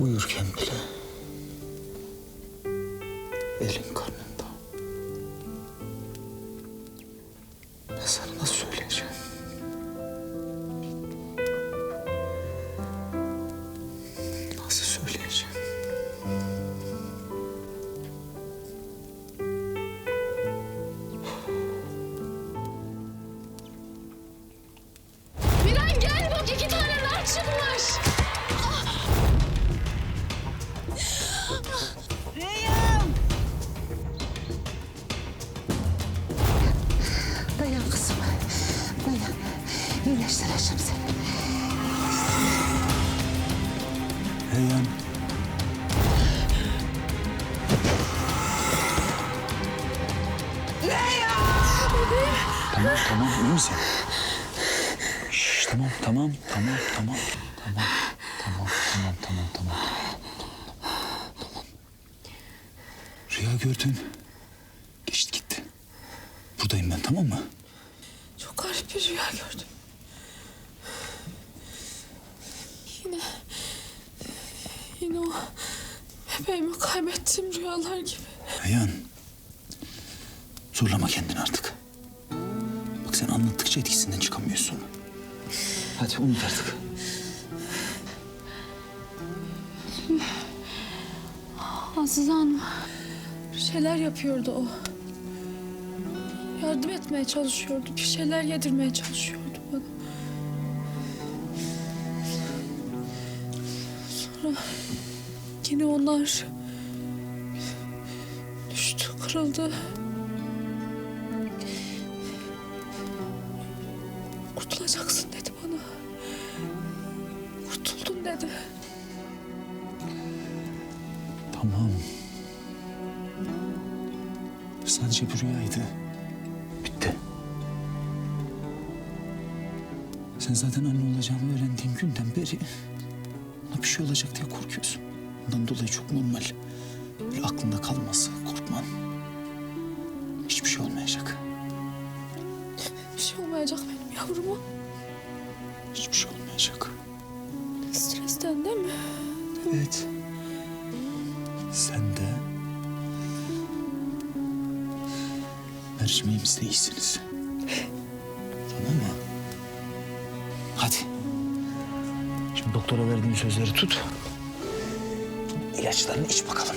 uyurken bile elin karnında. İyileştireceğim seni. Reyhan. Tamam tamam iyi misin? Şş, tamam tamam tamam tamam tamam tamam tamam tamam tamam tamam. Rüya gördün. Geçti gitti. Buradayım ben tamam mı? Çok garip bir rüya gördüm. Yine... Yine o bebeğimi kaybettiğim rüyalar gibi. Reyhan. Zorlama kendini artık. Bak sen anlattıkça etkisinden çıkamıyorsun. Hadi unut artık. Azize Hanım bir şeyler yapıyordu o. Yardım etmeye çalışıyordu. Bir şeyler yedirmeye çalışıyordu bana. Sonra yine onlar düştü, kırıldı. Kurtulacaksın dedi bana. Kurtuldun dedi. Tamam. Sadece bir rüyaydı. Bitti. Sen zaten anne olacağımı öğrendiğim günden beri ona bir şey olacak diye korkuyorsun. Ondan dolayı çok normal. Böyle aklında kalması, korkman. Hiçbir şey olmayacak. Bir şey olmayacak benim yavruma. Hiçbir şey olmayacak. Stresten değil mi? Evet. Sen de mercimeğimiz de iyisiniz. Tamam mı? Hadi. Şimdi doktora verdiğim sözleri tut. İlaçlarını iç bakalım.